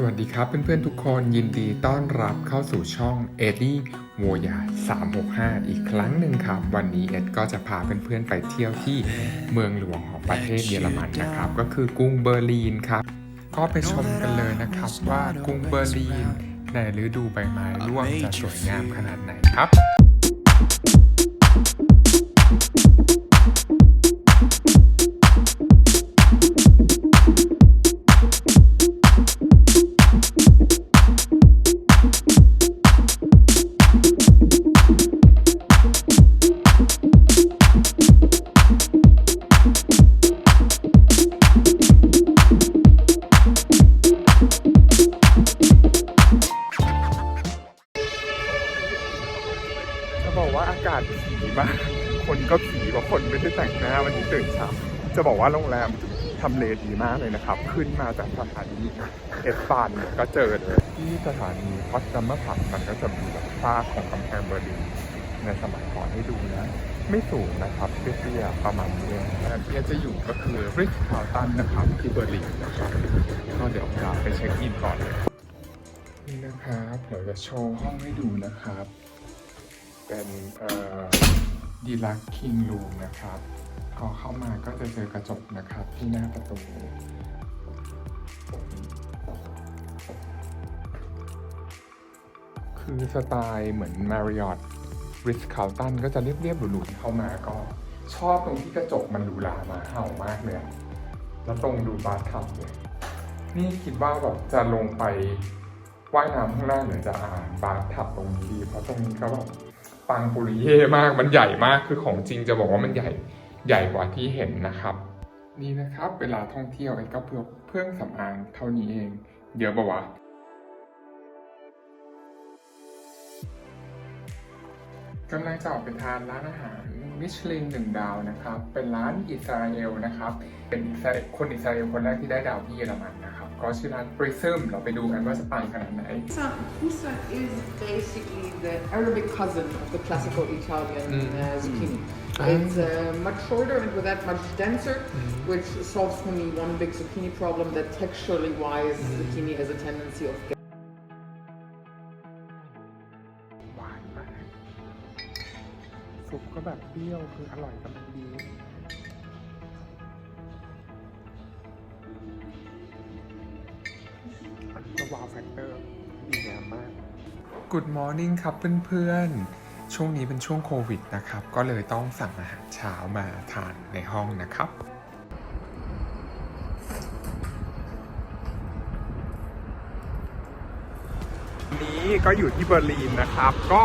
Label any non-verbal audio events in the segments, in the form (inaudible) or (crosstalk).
สวัสดีครับเพื่อนๆทุกคนยินดีต้อนรับเข้าสู่ช่องเอ็ดดี้โวยา365 อีกครั้งหนึ่งครับ วันนี้เอ็ดก็จะพาเพื่อนๆไปเที่ยวที่เมืองหลวงของประเทศเยอรมันนะครับ ก็คือกรุงเบอร์ลินครับ ก็ไปชมกันเลยนะครับว่ากรุงเบอร์ลินในฤดูใบไม้ร่วงจะสวยงามขนาดไหนครับ จะบอกว่าโรงแรมทำเลดีมากเลยนะครับ ขึ้นมาจากสถานีเอสฟานก็เจอเลยที่สถานีพอตดัมเมอร์พักมันก็จะมีแบบซากของกำแพงเบอร์ลินในสมัยก่อนให้ดูนะ ไม่สูงนะครับเตี้ยๆประมาณนี้เองแต่ที่จะอยู่ก็คือริชคาร์ตันนะครับที่เบอร์ลินนะครับก็เดี๋ยวจะไปเช็คอินก่อนเลยนี่นะครับเดี๋ยวจะโชว์ห้องให้ดูนะครับ เป็นดีลักคิงรูมนะครับ พอเข้ามาก็จะเจอกระจกนะครับที่หน้าประตูคือสไตล์เหมือน Marriott Ritz Carlton ก็จะเรียบๆหรูๆเข้ามาก็ ชอบตรงที่กระจกมันหรูหรามาเห่ามากเลยแล้วตรงดูบาร์ทับเลยนี่คิดว่าแบบจะลงไปว่ายน้ำข้างล่างหรือจะอ่านบาร์ทับตรงนี้ดีเพราะตรงนี้ก็แบบปังปุริเย่มากมันใหญ่มากคือของจริงจะบอกว่ามันใหญ่ ใหญ่กว่าที่เห็นนะครับ นี่นะครับเวลาท่องเที่ยวไอ้ก็เพื่อเครื่องสำอางเท่านี้เองเดี๋ยวปะวะกำลังจะออกไปทานร้านอาหารมิชลินหนึ่งดาวนะครับ เป็นร้านอิสราเอลนะครับ เป็นอิสราเอลคนอิสราเอลคนแรกที่ได้ดาวที่เยอรมันนะครับ ก็ชื่อร้าน Prism เราไปดูกันว่าจะปังขนาดไหน Pizza, pizza is basically the Arabic cousin of the classical Italian Mm. uh, zucchini. Ah. It's uh, much shorter and with that much denser, which solves for me one big zucchini problem that texturally wise zucchini has a tendency of หวานมาก ซุปก็แบบเปรี้ยวคืออร่อยกำลังดี อันนี้ก็ว้าวแฟกเตอร์ดีงามมาก Good morning ครับเพื่อนๆ ช่วงนี้เป็นช่วงโควิดนะครับ ก็เลยต้องสั่งอาหารเช้ามาทานในห้องนะครับนี้ก็อยู่ที่เบอร์ลินนะครับ ก็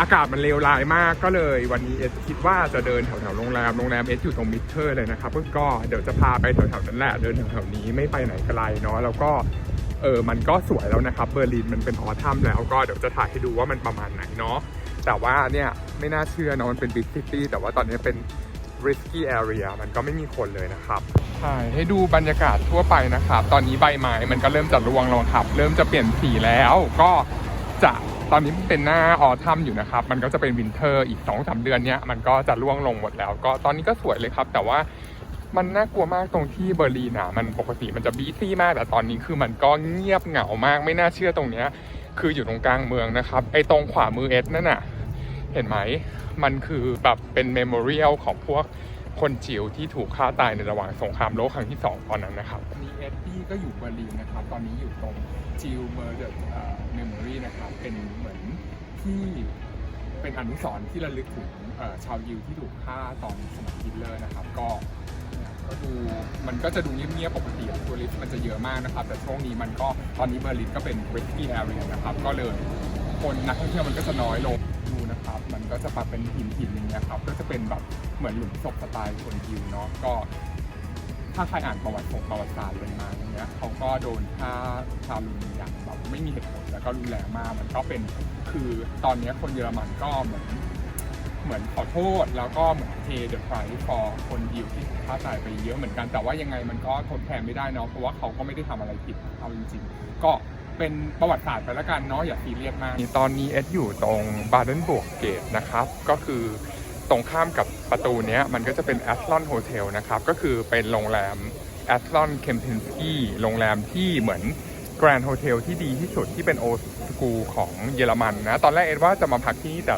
อากาศมันเลวร้ายมากก็เลย วันนี้เอสคิดว่าจะเดินแถวๆโรงแรมโรงแรมเอสอยู่ตรงมิเทอร์เลยนะครับก็เดี๋ยวจะพาไปแถวๆนั้นแหละเดินแถวๆนี้ไม่ไปไหนไกลเนาะแล้วก็เออมันก็สวยแล้วนะครับ เบอร์ลินมันเป็นออทัมแล้วก็เดี๋ยวจะถ่ายให้ดูว่ามันประมาณไหนเนาะ แต่ว่าเนี่ยไม่น่าเชื่อเนาะมันเป็นบิ๊กซิตี้แต่ว่าตอนนี้เป็น risky area มันก็ไม่มีคนเลยนะครับถ่ายให้ดูบรรยากาศทั่วไปนะครับ ตอนนี้ใบไม้มันก็เริ่มจะร่วงล้วครับ เริ่มจะเปลี่ยนสีแล้ว ก็จะตอนนี้เป็นหน้าออทัมอยู่นะครับ มันก็จะเป็นวินเทอร์อีก2อสเดือนเนี้ยมันก็จะร่วงลงหมดแล้ว ก็ตอนนี้ก็สวยเลยครับ แต่ว่ามันน่ากลัวมากตรงที่เบอร์ลินอะมันปกติมันจะบีซี่มากแต่ตอนนี้คือมันก็เงียบเหงามากไม่น่าเชื่อตรงเนี้ยคืออยู่ตรงกลางเมืองนะครับไอ้ตรงขวามือเอสนั่นน่ะ เห็นไหม มันคือแบบเป็นเมมโมเรียลของพวกคนจิ๋วที่ถูกฆ่าตายในระหว่างสงครามโลกครั้งที่ 2 ตอนนั้นนะครับมีเอ็ดดี้ก็อยู่เบอร์ลินนะครับ ตอนนี้อยู่ตรงจิวเมอร์เดอร์เมมโมรีนะครับ เป็นเหมือนที่เป็นอนุสรณ์ที่ระลึกถึงชาวยิวที่ถูกฆ่าตอนสมัยฮิตเลอร์นะครับ ก็ก็ดูมันก็จะดูเงียบๆปกติทัวริสต์มันจะเยอะมากนะครับ แต่ช่วงนี้มันก็ตอนนี้เบอร์ลินก็เป็น risky area นะครับ ก็เลยคนนักท่องเที่ยวมันก็จะน้อยลง มันก็จะปรับเป็นหินหินอย่างเงี้ยครับ ก็จะเป็นแบบเหมือนหลุมศพสไตล์คนยิวเนาะก็ ถ้าใครอ่านประวัติของประวัติศาสตร์เลยมาอย่างเงี้ยเขาก็โดนฆ่าชาลุนอย่างแบบไม่มีเหตุผลแล้วก็รุนแรงมากมันก็เป็นคือตอนนี้คนเยอรมันก็เหมือนเหมือนขอโทษแล้วก็เหมือนเทเดอะไพรส์ฟอร์คนยิวที่ถูกฆ่าตายไปเยอะเหมือนกันแต่ว่ายังไงมันก็ทดแทนไม่ได้เนาะเพราะว่าเขาก็ไม่ได้ทำอะไรผิดเอาจริงๆก็ เป็นประวัติศาสตร์ไปแล้วกันเนาะอย่าซีเรียสมากตอนนี้เอสอยู่ตรงบาเดนบวกเกตนะครับ ก็คือตรงข้ามกับประตูเนี้ยมันก็จะเป็นแอสลอนโฮเทลนะครับ ก็คือเป็นโรงแรมแอสลอนเคมเพนสกี้โรงแรมที่เหมือนแกรนด์โฮเทลที่ดีที่สุดที่เป็นโอสกูของเยอรมันนะ ตอนแรกเอ็ดว่าจะมาพักที่นี่แต่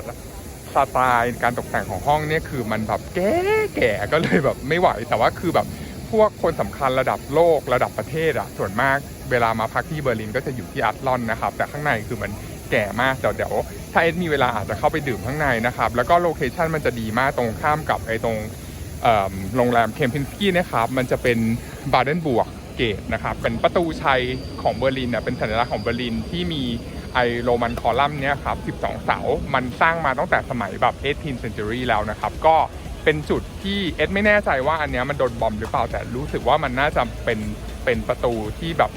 สไตล์การตกแต่งของห้องเนี่ยคือมันแบบแก่แก่ๆก็เลยแบบไม่ไหวแต่ว่าคือแบบ พวกคนสำคัญระดับโลกระดับประเทศอะส่วนมากเวลามาพักที่เบอร์ลินก็จะอยู่ที่อัตลอนนะครับ แต่ข้างในคือมันแก่มากเดี๋ยวเดี๋ยวถ้าเอ็ดมีเวลาอาจจะเข้าไปดื่มข้างในนะครับ แล้วก็โลเคชันมันจะดีมากตรงข้ามกับไอ้ตรงโรงแรมเคมพินสกี้นะครับ มันจะเป็นบาเดนบวกเกตนะครับ เป็นประตูชัยของเบอร์ลินเนี่ยเป็นสัญลักษณ์ของเบอร์ลินที่มีไอโรมันคอลัมน์เนี่ยครับ 12 เสา มันสร้างมาตั้งแต่สมัยแบบ 18th century แล้วนะครับ ก็ เป็นจุดที่เอ็ดไม่แน่ใจว่าอันเนี้ยมันโดนบอมหรือเปล่าแต่รู้สึกว่ามันน่าจะเป็นเป็นประตูที่แบบ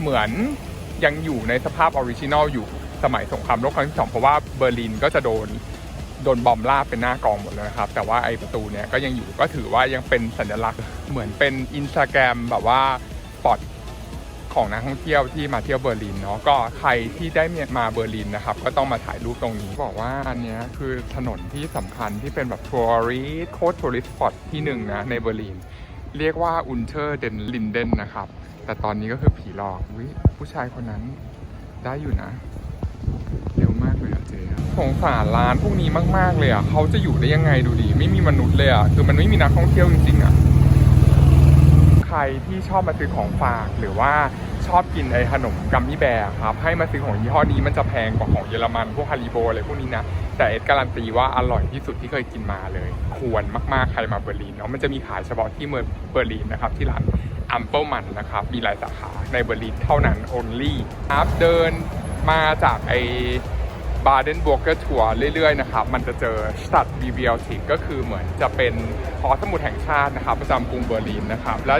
เหมือนยังอยู่ในสภาพออริจินอลอยู่สมัยสงครามโลกครั้งที่สองเพราะว่าเบอร์ลินก็จะโดนโดนบอมราเป็นหน้ากองหมดเลยนะครับ แต่ว่าไอประตูเนี่ยก็ยังอยู่ก็ถือว่ายังเป็นสัญลักษณ์เหมือนเป็นอินสตาแกรมแบบว่าปอด ของนักท่องเที่ยวที่มาเที่ยวเบอร์ลินเนาะก็ใครที่ได้มาเบอร์ลินนะครับก็ต้องมาถ่ายรูปตรงนี้บอกว่าอันนี้คือถนนที่สำคัญที่เป็นแบบทัวริสโคตรทัวริสปอตที่หนึ่งนะในเบอร์ลิน เรียกว่าอุนเทอร์เดนลินเดนนะครับ แต่ตอนนี้ก็คือผีหลอกวิผู้ชายคนนั้นได้อยู่นะเร็วมากเลยอะเจ๊อะสงสารร้านพวกนี้มาก ๆ เลยอะเขาจะอยู่ได้ยังไงดูดิไม่มีมนุษย์เลยอะคือมันไม่มีนักท่องเที่ยวจริงๆอะใครที่ชอบมาซื้อของฝากหรือว่า ชอบกินไอ้ขนมกัมมี่แบร์ครับให้มาซื้อของยี่ห้อนี้มันจะแพงกว่าของเยอรมันพวกฮาริโบอะไรพวกนี้นะ แต่เอ็ดการันตีว่าอร่อยที่สุดที่เคยกินมาเลย ควรมากๆใครมาเบอร์ลินเนาะมันจะมีขายเฉพาะที่เมืองเบอร์ลินนะครับที่ร้านอัมเปิลมันนะครับมีหลายสาขาในเบอร์ลินเท่านั้น only ครับเดินมาจากไอบาเดนบวกเกอร์ทัวร์เรื่อยๆนะครับ มันจะเจอสตัดบีเบียลทิกก็คือเหมือนจะเป็นหอสมุดแห่งชาตินะครับ ประจำกรุงเบอร์ลินนะครับ แล้ว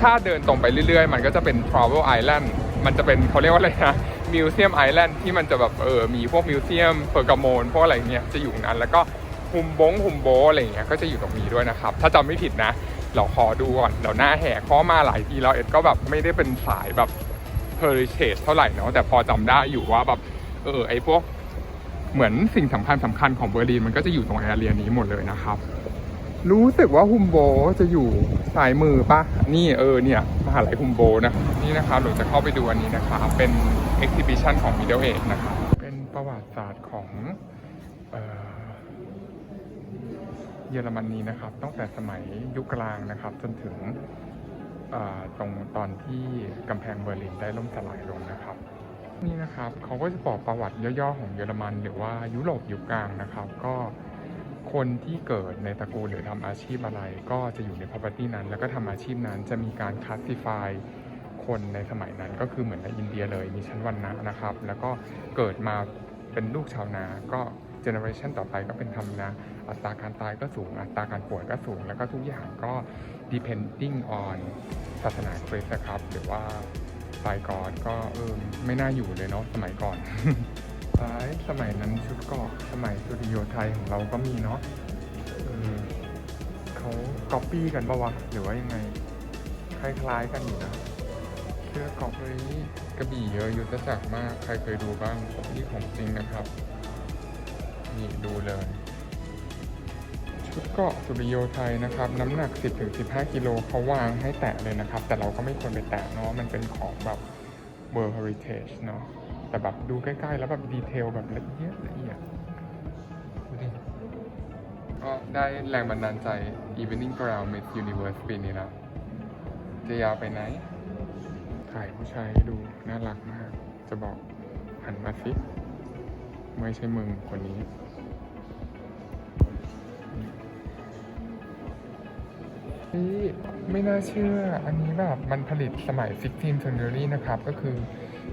ถ้าเดินตรงไปเรื่อยๆ มันก็จะเป็น Travel Island มันจะเป็นเขาเรียกว่าอะไรนะมิวเซียมไอแลนด์ที่มันจะแบบเออมีพวกมิวเซียมเปอร์กามอนพวกอะไรเงี้ยจะอยู่นั้น แล้วก็ฮุมบงฮุมโบอะไรเงี้ยก็จะอยู่ตรงนี้ด้วยนะครับ ถ้าจำไม่ผิดนะ เราขอดูก่อนเดี๋ยวหน้าแหกเพราะมาหลายทีแล้วเอ็ดก็แบบไม่ได้เป็นสายแบบ heritage เท่าไหร่เนาะแต่พอจำได้อยู่ว่าแบบเออไอพวกเหมือนสิ่งสำคัญสำคัญของเบอร์ลินมันก็จะอยู่ตรงแอเรียนี้หมดเลยนะครับ รู้สึกว่าฮุมโบจะอยู่สายมือปะนี่เออเนี่ยมหาลัยฮุมโบนะนี่นะครับหนูจะเข้าไปดูอันนี้นะครับเป็น exhibition ของ Middle Age นะครับเป็นประวัติศาสตร์ของเยอรมนีนะครับตั้งแต่สมัยยุคกลางนะครับ จนถึงตรงตอนที่กำแพงเบอร์ลินได้ล่มสลายลงนะครับ นี่นะครับเขาก็จะบอกประวัติย่อๆของเยอรมัน หรือว่ายุโรปยุคกลางนะครับ ก็ คนที่เกิดในตระกูลหรือทำอาชีพอะไร ก็จะอยู่ใน property นั้น แล้วก็ทำอาชีพนั้นจะมีการ classify คนในสมัยนั้นก็คือเหมือนในอินเดียเลยมีชั้นวรรณะนะครับ แล้วก็เกิดมาเป็นลูกชาวนาก็เจเนอเรชันต่อไปก็เป็นทำนาอัตราการตายก็สูง อัตราการป่วยก็สูง แล้วก็ทุกอย่างก็ depending on ศาสนาคริสต์นะครับ หรือว่าไซกอดก็เออไม่น่าอยู่เลยเนาะสมัยก่อน้ายสมัยนั้นชุดเกาะสมัยสุริโยไทยของเราก็มีเนาะเขาก๊อปปี้กันปะวะหรือว่ายังไง คล้ายๆกันอยู่นะเสื้อเกาะเฮ้ยกระบี่เยอะยุทธจักรมากใครเคยดูบ้างนี่ของจริงนะครับ นี่ดูเลย ชุดเกาะสุริโยไทยนะครับ น้ำหนัก 10-15 กิโลเขาวางให้แตะเลยนะครับ แต่เราก็ไม่ควรไปแตะเนาะมันเป็นของแบบ World Heritage เนาะ แต่แบบดูใกล้ๆ แล้วแบบดีเทลแบบละเอียดละเอียดดูดิก็ได้แรงบันดาลใจ Evening Ground Miss Universe ปีนี้นะจะยาวไปไหน ถ่ายผู้ชายให้ดู น่ารักมาก จะบอกหันมาสิ ไม่ใช่มึงคนนี้นี่ไม่น่าเชื่อ อันนี้แบบมันผลิตสมัย 16 century นะครับ ก็คือ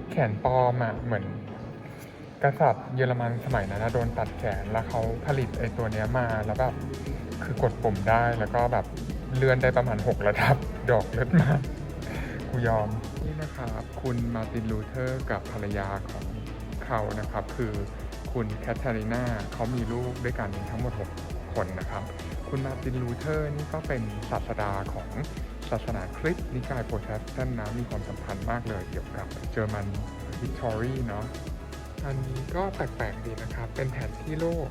แขนปลอมอะเหมือน กษัตริย์เยอรมันสมัยนั้นนะโดนตัดแขนแล้วเขาผลิตไอ้ตัวเนี้ยมาแล้วแบบคือกดปุ่มได้แล้วก็แบบเลื่อนได้ประมาณ6ระดับ ดอกเลิศมากกูยอม นี่นะครับคุณมาตินลูเทอร์กับภรรยาของเขานะครับ คือคุณแคทเธอรีนาเขามีลูกด้วยกันทั้งหมด 6 คนนะครับ คุณมาตินลูเทอร์นี่ก็เป็นศาสดาของ ศาสนาคริสต์นิกายโปรเตสแตนต์นะมีความสำคัญมากเลยเกี่ยวกับเจอร์มันวิกตอรี่เนาะอันนี้ก็แปลกๆดีนะครับ เป็นแผนที่โลก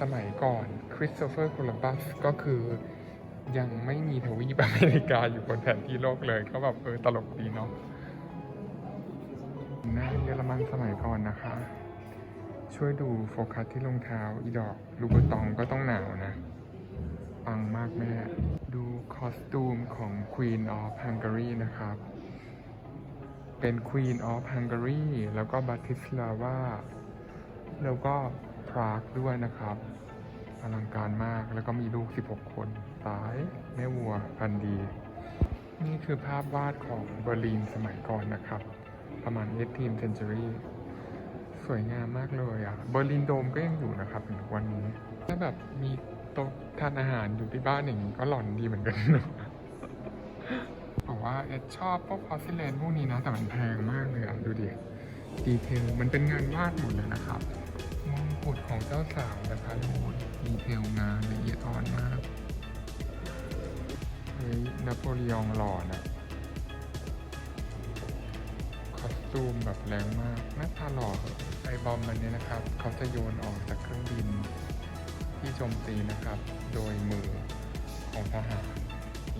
สมัยก่อนคริสโตเฟอร์โคลัมบัสก็คือยังไม่มีทวีปอเมริกาอยู่บนแผนที่โลกเลย ก็แบบเออตลกดีเนาะหน้าเยอรมันสมัยก่อนนะคะ ช่วยดูโฟกัสที่รองเท้าอีดอก ลูกตองก็ต้องหนาวนะ ปังมากแม่ ดูคอสตูมของ Queen of Hungary นะครับ เป็น Queen of Hungary แล้วก็บัติสลาวาแล้วก็พรากด้วยนะครับ อลังการมากแล้วก็มีลูก 16 คนตายแม่วัวพันดี นี่คือภาพวาดของเบอร์ลินสมัยก่อนนะครับ ประมาณ 18th century สวยงามมากเลยอะ เบอร์ลินโดมก็ยังอยู่นะครับถึงวันนี้ ถ้าแบบมี โต๊ะทานอาหารอยู่ที่บ้านอย่างนี้ก็หลอนดีเหมือนกันเนะบอกว่าเอ็ดชอบพวกพอซิเลนพวกนี้นะ แต่มันแพงมากเลยอะ ดูดิ ดีเทล มันเป็นงานวาดหมดเลยนะครับมงกุฎของเจ้าสาวนะคะดูดีเทลงานละเอียดอ่อนมาก เฮ้ยนโปลีอองหล่อนะคอสตูมแบบแรงมากหน้าตาหล่อไอบอมมันเนี่ยนะครับ เขาจะโยนออกจากเครื่องบิน ที่โจมตีนะครับ โดยมือของทหาร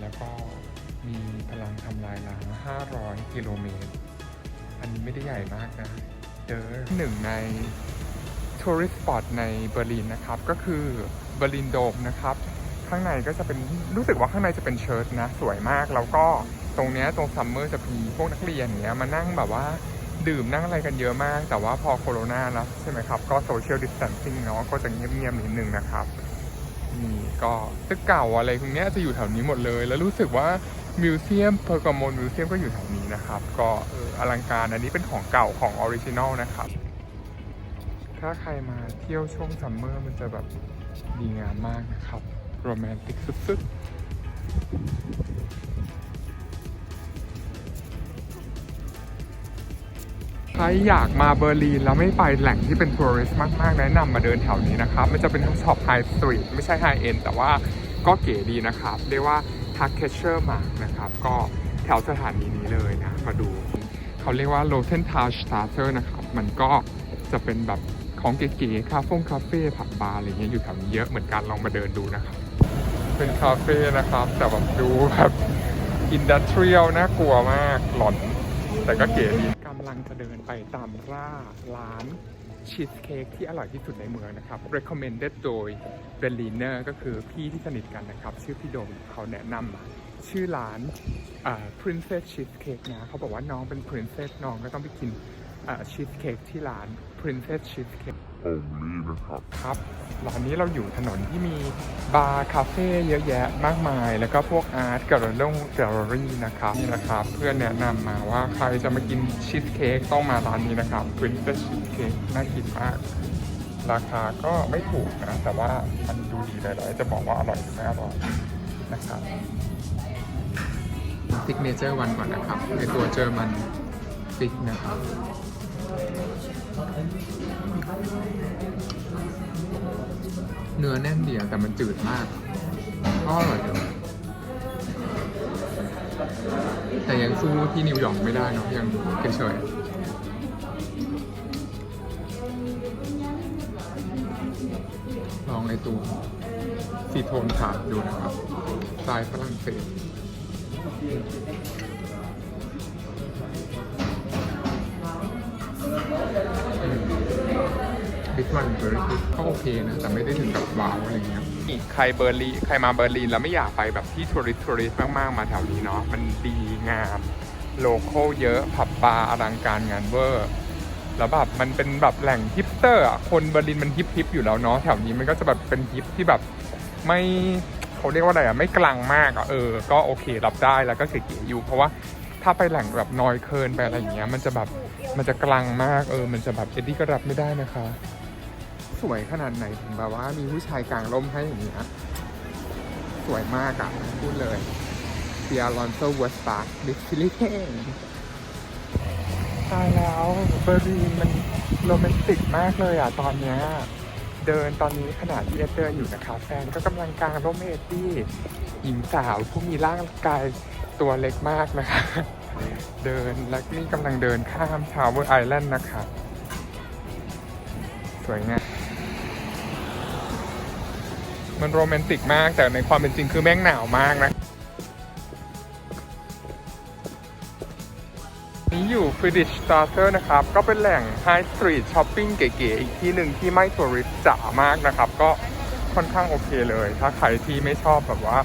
แล้วก็มีพลังทำลายล้าง 500 กิโลเมตร อันนี้ไม่ได้ใหญ่มากนะเจอหนึ่งในทัวริสต์สปอตในเบอร์ลินนะครับ ก็คือเบอร์ลินโดมนะครับ ข้างในก็จะเป็นรู้สึกว่าข้างในจะเป็นเชิ้ตนะ สวยมาก แล้วก็ตรงเนี้ยตรงซัมเมอร์จะมีพวกนักเรียนเนี้ยมานั่งแบบว่า ดื่มนั่งอะไรกันเยอะมาก แต่ว่าพอโควิดแล้วใช่ไหมครับ ก็โซเชียลดิส a ทนซิ่งเนาะก็จะเงียบๆนิดนึงนะครับนี่ก็ตึกเก่าอะไรพวกนี้จะอยู่แถวนี้หมดเลย แล้วรู้สึกว่ามิวเซียมเพอร์กามอนมิวเซียมก็อยู่แถวนี้นะครับ ก็อออลังการอันนี้เป็นของเก่าของออริจินอลนะครับ ถ้าใครมาเที่ยวช่วงซัมเมอร์มันจะแบบดีงามมากนะครับโรแมนติกสุดๆ ใครอยากมาเบอร์ลินแล้วไม่ไปแหล่งที่เป็นทัวริสต์มากๆ แนะนำมาเดินแถวนี้นะครับ มันจะเป็นทั้งช็อปไฮสตรีทไม่ใช่ไฮเอ็นแต่ว่าก็เก๋ดีนะครับ เรียกว่า t a k e s h e r Mark นะครับ ก็แถวสถานีนี้เลยนะ มาดู เขาเรียกว่า l o t e n t a g s t a t e r นะครับ มันก็จะเป็นแบบของเก๋ๆคาเฟ่คาเฟ่ผับบาร์อะไรเงี้ยอยู่แถวนี้เยอะเหมือนกันลองมาเดินดูนะครับ เป็นคาเฟ่นะครับ แต่แบบดูแบบอินดัสเทรียลน่ากลัวมากหลอนแต่ก็เก๋ดีำลังจะเดินไปตามร่าร้านชีสเค้กที่อร่อยที่สุดในเมืองนะครับ recommended โดยเบลลีเนอร์ก็คือพี่ที่สนิทกันนะครับ ชื่อพี่โดมเขาแนะนำมาชื่อร้าน princess cheesecake นะเขาบอกว่าน้องเป็น princess น้องก็ต้องไปกินชีสเค้กที่ร้าน princess cheesecake ครับร้านนี้เราอยู่ถนนที่มีบาร์คาเฟ่เยอะแยะมากมาย แล้วก็พวกอาร์ตแกลเลอรี่แกลเลอรี่นะครับนี่นะครับ เพื่อนแนะนำมาว่าใครจะมากินชีสเค้กต้องมาร้านนี้นะครับ Princess Cheesecake น่ากินมาก ราคาก็ไม่ถูกนะ แต่ว่ามันดูดีเลยเลยจะบอกว่าอร่อยหรือไม่อร่อยนะครับซิกเนเจอร์วันก่อนนะครับในตัวเจอมันฟิกนะครับ อแน่นเดียวแต่มันจืดมากก็อร่อยอยแต่ยังสู้ที่นิวยอร์กไม่ได้เนาะยังเฉยๆลองไอตัวซีโทนขาดดูนะครับสไตล์ฝรั่งเศส บิ๊กวันเบอร์รี่ก็โอเคนะแต่ไม่ได้ถึงกับว้าวอะไรเงี้ยใครเบอร์ลีใครมาเบอร์ลินแล้วไม่อยากไปแบบที่ทัวริสทัวริสมากๆมาแถวนี้เนาะมันดีงามโลโก้เยอะผับบาร์อลังการงานเวอร์แล้วแบบมันเป็นแบบแหล่งฮิปสเตอร์อะคนเบอร์ลินมันฮิปฮิปอยู่แล้วเนาะแถวนี้มันก็จะแบบเป็นฮิปที่แบบไม่เขาเรียกว่าอะไรอะไม่กลางมากอะเออ ก็โอเครับได้แล้วก็เก๋ๆอยู่ เพราะว่าถ้าไปแหล่งแบบนอยเคิร์นไปอะไรอย่างเงี้ย มันจะแบบมันจะกลางมากเออ มันจะแบบเอ็ดดี้ก็รับไม่ได้นะคะ สวยขนาดไหนถึงแบบว่ามีผู้ชายกลางร่มให้อย่างเงี้สวยมากอะพูดเลยเซียลอนโซเวสปาร์คดิสลิเคนตายแล้วเบอร์ลินมันโรแมนติกมากเลยอะตอนเนี้ยเดินตอนนี้ขนาดที่เดินอยู่นะคะแฟนก็กำลังกลางร่มเอดดี้หญิงสาวผู้มีร่างกายตัวเล็กมากนะคะ เดินและนี่กำลังเดินข้ามทาวเวอร์ไอแลนด์นะคะ สวยงาม มันโรแมนติกมากแต่ในความเป็นจริงคือแม่งหนาวมากนะ นี้อยู่ฟ r ดิชสตาร์เตอร์นะครับ ก็เป็นแหล่งไฮสตรีทช้อปปิ้งเก๋ๆอีกที่หนึ่งที่ไม่ทัวริสจ๋ามากนะครับ ก็ค่อนข้างโอเคเลย ถ้าใครที่ไม่ชอบแบบว่า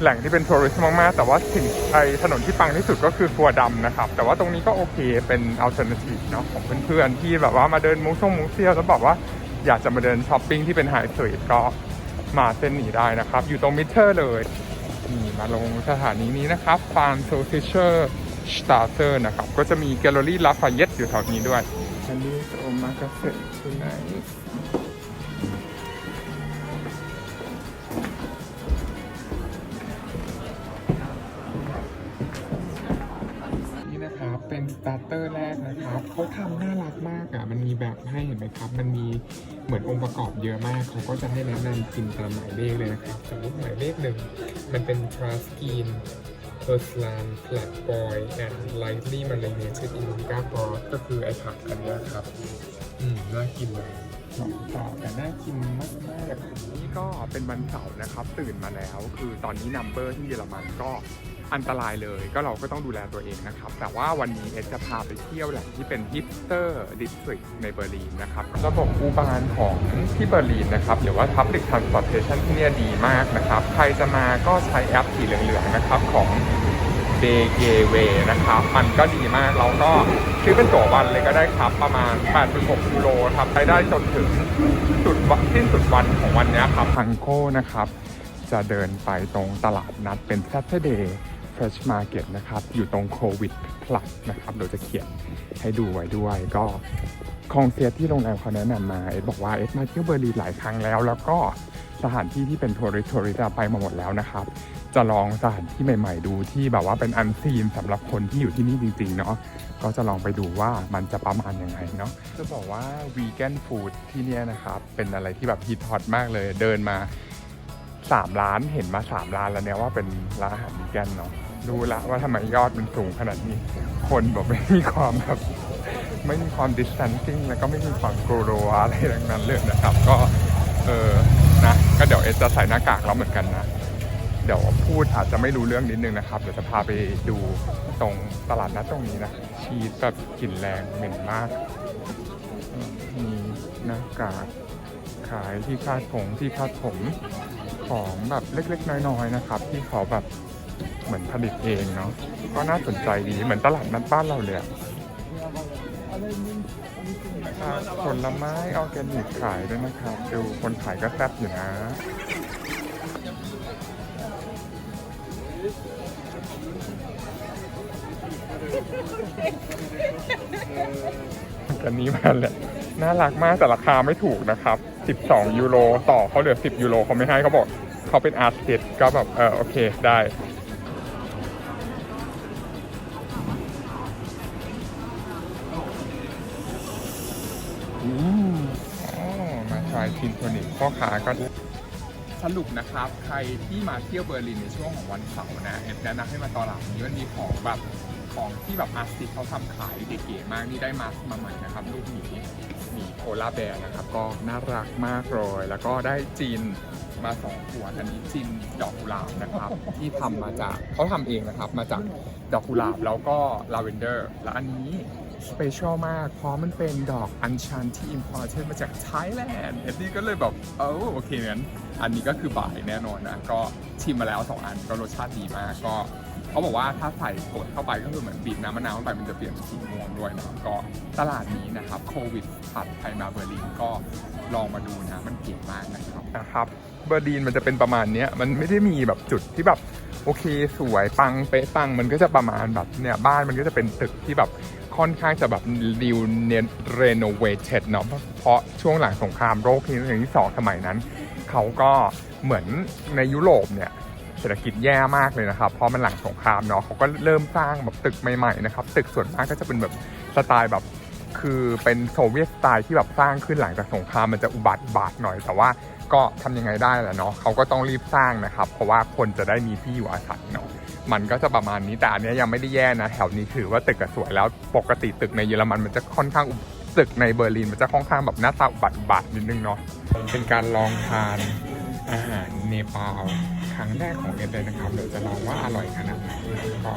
แหล่งที่เป็นทัวริสต์มากๆ แต่ว่าสิ่งไอถนนที่ปังที่สุดก็คือทัวร์ดำนะครับ แต่ว่าตรงนี้ก็โอเคเป็นอัลเทอร์เนทีฟเนาะของเพื่อนๆที่แบบว่ามาเดินมูช่วงมูเซียแล้วบอกว่าอยากจะมาเดินช้อปปิ้งที่เป็นไฮสตรีทก็ มาเส้นนี้ได้นะครับ อยู่ตรงมิเตอร์เลยนี่มาลงสถานีนี้นะครับฟานโซฟิเชอร์สตาร์เตอร์นะครับ ก็จะมีแกลเลอรี่ลาฟาเยตอยู่แถวนี้ด้วยอันนี้โอมากาเซ่ที่ไหน แบบให้เห็นไหมครับ มันมีเหมือนองค์ประกอบเยอะมากเขาก็จะให้แนะนำกินตามหมายเลขเลยนะครับสมมติหมายเลขหนึ่งมันเป็นทราสกีน p e r s l a n flat boy and lightly marinated indica broth ก็คือไอ้ผักอันเนี้ยครับ อืม น่ากินเลยสองต่อแต่น่ากินมากมากๆนี่ก็เป็นวันเสาร์นะครับ ตื่นมาแล้ว คือตอนนี้นัมเบอร์ที่เยอรมันก็ อันตรายเลยก็เราก็ต้องดูแลตัวเองนะครับ แต่ว่าวันนี้เอสจะพาไปเที่ยวแหล่งที่เป็นฮิปสเตอร์ดิสตริกในเบอร์ลินนะครับระบบอุบานของที่เบอร์ลินนะครับหรือว่า Public Transportation ที่นี่ดีมากนะครับ ใครจะมาก็ใช้แอปสีเหลืองๆนะครับของเดเกเวนะครับ มันก็ดีมากเราก็ซื้อเป็นตั๋ววันเลยก็ได้ครับ ประมาณ 86ยูโรครับไปได้จนถึงสุดสิ้นสุดวันของวันนี้ครับพังโก้นะครับ จะเดินไปตรงตลาดนัดเป็น Saturday Fresh Market นะครับ อยู่ตรงโควิด plus นะครับเดี๋ยวจะเขียนให้ดูไว้ด้วย ก็คองเซียที่โรงแรมเขาแนะนำมา เอ็ดบอกว่าเอ็ดมาเที่ยวเบอร์ลินหลายครั้งแล้ว แล้วก็สถานที่ที่เป็นทัวริสทัวริสไปมาหมดแล้วนะครับ จะลองสถานที่ใหม่ๆดูที่แบบว่าเป็นอันซีนสำหรับคนที่อยู่ที่นี่จริงๆเนาะก็จะลองไปดูว่ามันจะประมาณยังไงเนาะจะบอกว่าวีแกนฟู้ดที่เนี่ยนะครับ เป็นอะไรที่แบบฮิตฮอตมากเลยเดินมา3ล้านเห็นมา3ล้านแล้วเนี่ยว่าเป็นร้านอาหารวีแกนเนาะ ดูละว่าทำไมยอดมันสูงขนาดนี้ คนแบบไม่มีความแบบไม่มีความ distancing แล้วก็ไม่มีความกลัวอะไรทั้งนั้นเลยนะครับ ก็เออนะก็เดี๋ยวเอจะใส่หน้ากากแล้วเหมือนกันนะ เดี๋ยวพูดอาจจะไม่รู้เรื่องนิดนึงนะครับ เดี๋ยวจะพาไปดูตรงตลาดนัดตรงนี้นะ ชีสแบบกลิ่นแรงเหม็นมาก มีหน้ากากขายที่คาดผมที่คาดผมของแบบเล็กๆ น้อยๆนะครับ ที่เขาแบบ เหมือนผลิตเองเนาะก็น่าสนใจดีเหมือนตลาดนัดบ้านเราเลยอะผลไม้ออร์แกนิกขายด้วยนะครับดูคนขายก็แซ่บอยู่นะกันนี้มาแหละน่ารักมากแต่ราคาไม่ถูกนะครับ 12 ยูโร ต่อเขาเหลือ 10 ยูโรเขาไม่ให้เขาบอกเขาเป็นอาร์ติสก็แบบเออโอเคได้างทินโทนิกพ่อค้าก็สรุปนะครับ ใครที่มาเที่ยวเบอร์ลินในช่วงของวันเสาร์นะเอ็ดแนะนำให้มาตลาดนี้มันมีของแบบของที่แบบอาร์ติสเขาทำขายเก๋ๆมากนี่ได้มามาใหม่นะครับลูกหมีหมีโคลาแบร์นะครับ ก็น่ารักมากเลยแล้วก็ได้จีนมาสองขวดอันนี้จีนดอกกุหลาบนะครับ ที่ทำมาจากเขาทำเองนะครับ มาจากดอกกุหลาบแล้วก็ลาเวนเดอร์ และอันนี้ สเปเชียลมาก เพราะมันเป็นดอกอัญชันที่อิมพอร์ตมาจากไทยแลนด์เอ็ดดี้ก็เลยแบบเออโอเคงั้นอันนี้ก็คือบ่ายแน่นอนนะ ก็ชิมมาแล้ว 2 อันก็รสชาติดีมากก็เขาบอกว่าถ้าใส่กดเข้าไปก็คือเหมือนบีบน้ำมะนาวเข้าไปมันจะเปลี่ยนเป็นสีม่วงด้วยนะก็ตลาดนี้นะครับโควิดผัดไทยมาเบอร์ลินก็ลองมาดูนะมันเก๋มากนะครับนะครับ เบอร์ลินมันจะเป็นประมาณนี้มันไม่ได้มีแบบจุดที่แบบโอเคสวยปังเป๊ะปังมันก็จะประมาณแบบเนี่ยบ้านมันก็จะเป็นตึกที่แบบ ค่อนข้างจะแบบรีวเนเรโนเวเต็ดเนาะเพราะช่วงหลังสงครามโลกครั้งที่สองสมัยนั้น เขาก็เหมือนในยุโรปเนี่ยเศรษฐกิจแย่มากเลยนะครับเพราะมันหลังสงครามเนาะเขาก็เริ่มสร้างแบบตึกใหม่ๆนะครับตึกส่วนมากก็จะเป็นแบบสไตล์แบบคือเป็นโซเวียตสไตล์ที่แบบสร้างขึ้นหลังจากสงครามมันจะอุบัติบาทหน่อย แต่ว่าก็ทำยังไงได้แหละเนาะเขาก็ต้องรีบสร้างนะครับ เพราะว่าคนจะได้มีที่อยู่อาศัยเนาะ มันก็จะประมาณนี้แต่อันนี้ยังไม่ได้แย่นะ แถวนี้ถือว่าตึกสวยแล้วปกติตึกในเยอรมันมันจะค่อนข้างอุตึกในเบอร์ลินมันจะค่อนข้างแบบหน้าตาอุบัติบัตินิดนึงเนาะเป็นการลองทานอาหารเนปาลครั้งแรกของเอ็ดเลยนะครับเดี๋ยวจะลองว่าอร่อยขนาดไหนก็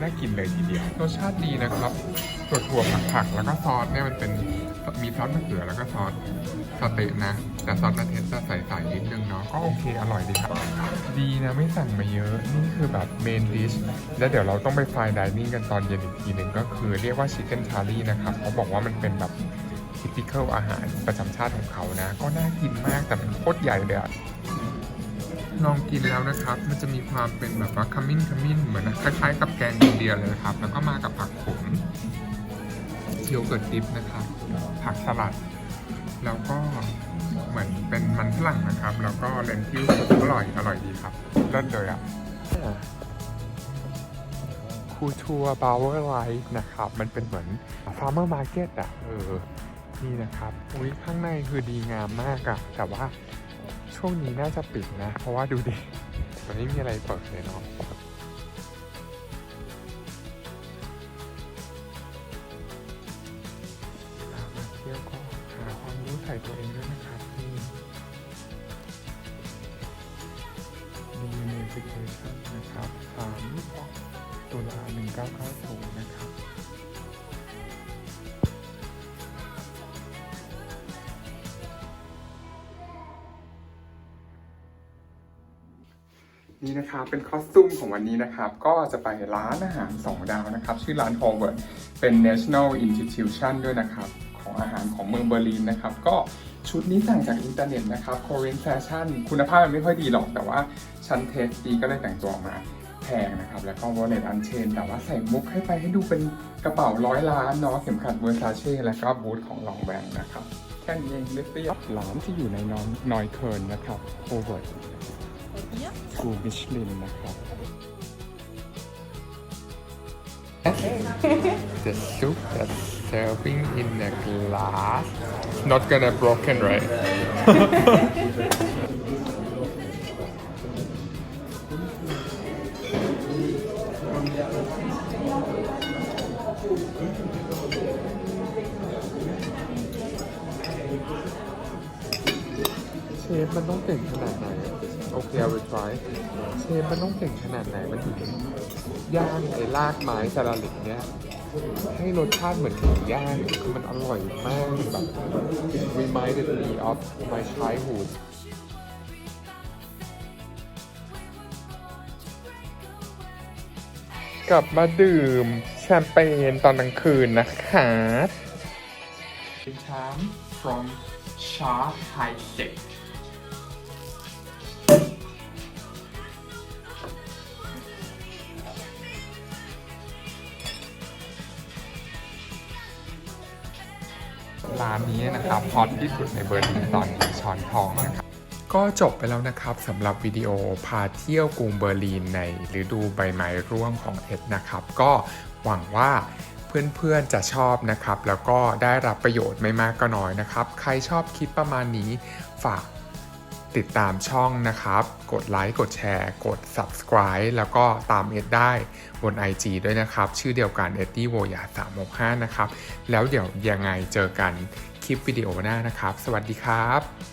น่ากินเลยทีเดียวรสชาติดีนะครับตัวถั่วผักๆแล้วก็ซอสเนี่ยมันเป็นมีซอสมะเขือแล้วก็ซอสสเต๊ะนะ แต่ซอสมะเขือจะใสๆนิดนึงเนาะก็โอเคอร่อยดีครับ ดีนะไม่สั่งมาเยอะ นี่คือแบบเมนดิชแล้วเดี๋ยวเราต้องไปไฟน์ไดนิ่งกันตอนเย็นอีกทีหนึ่งก็คือเรียกว่าชิคเก้นชารี่นะครับเขาบอกว่ามันเป็นแบบ typical อาหารประจำชาติของเขานะ ก็น่ากินมากแต่มันโคตรใหญ่เลยอะลองกินแล้วนะครับ มันจะมีความเป็นแบบว่าขมิ้นขมิ้นเหมือนคล้ายๆกับแกงอินเดียเลยครับ แล้วก็มากับผักขมโยเกิร์ตดิฟนะครับ ผักสลัด แล้วก็ เหมือนเป็นมันฝรั่งนะครับ แล้วก็เลนทิวอร่อยอร่อยดีครับเลิศเลยอะคูทัวร์บาวเวอร์ไลท์นะครับ มันเป็นเหมือนฟาร์มเมอร์มาร์เก็ตอะเออนี่นะครับอุ้ยข้างในคือดีงามมากอะแต่ว่าช่วงนี้น่าจะปิดนะ เพราะว่าดูดิมันไม่มีอะไรเปิดเลยเนาะ นี่นะครับเป็นคอสตูมของวันนี้นะครับ ก็จะไปร้านอาหาร 2 ดาวนะครับ ชื่อร้าน h o w a r d เป็น National Institution ด้วยนะครับ ของอาหารของเมืองเบอร์ลินนะครับ ก็ชุดนี้สั่งจากอินเทอร์เน็ตนะครับ Korean Fashion คุณภาพมันไม่ค่อยดีหรอก แต่ว่าชั้นเทสดีก็เลยแต่งตัวมาแพงนะครับ แล้วก็ Wallet Unchained แต่ว่าใส่มุกให้ไปให้ดูเป็นกระเป๋าร้อยล้านเนาะเข็มขัด Versace แล้วก็บูทของลองแบงนะครับแค่นี้เองเรียบๆร้านที่อยู่ในนอนนอยเคิร์นนะครับ h o w a r d กูมิชลินนะครับ The soup that's serving in a glass not gonna broken right (laughs) ฟมันต้องเก่งขนาดไหน โอเค I will try เชฟมันต้องเก่งขนาดไหน มันถึงย่างไอ้รากไม้สลัดเนี้ยให้รสชาติเหมือนหมูย่างคือมันอร่อยมากแบบ reminded me of my childhood กลับมาดื่มแชมเปญตอนกลางคืนนะคะเป็นชาม from Cha High Tech ร้านนี้นะครับฮอตที่สุดในเบอร์ลินตอนนี้ช้อนทองนะครับก็จบไปแล้วนะครับสำหรับวิดีโอพาเที่ยวกรุงเบอร์ลินในฤดูใบไม้ร่วงของเอ็ดนะครับ ก็หวังว่าเพื่อนๆจะชอบนะครับ แล้วก็ได้รับประโยชน์ไม่มากก็น้อยนะครับ ใครชอบคลิปประมาณนี้ฝาก ติดตามช่องนะครับ กดไลค์ กดแชร์ กด subscribe แล้วก็ตามเอ็ดได้บน IG ด้วยนะครับ ชื่อเดียวกัน e d d i w o y a 365นะครับ แล้วเดี๋ยวยังไงเจอกันคลิปวิดีโอหน้านะครับ สวัสดีครับ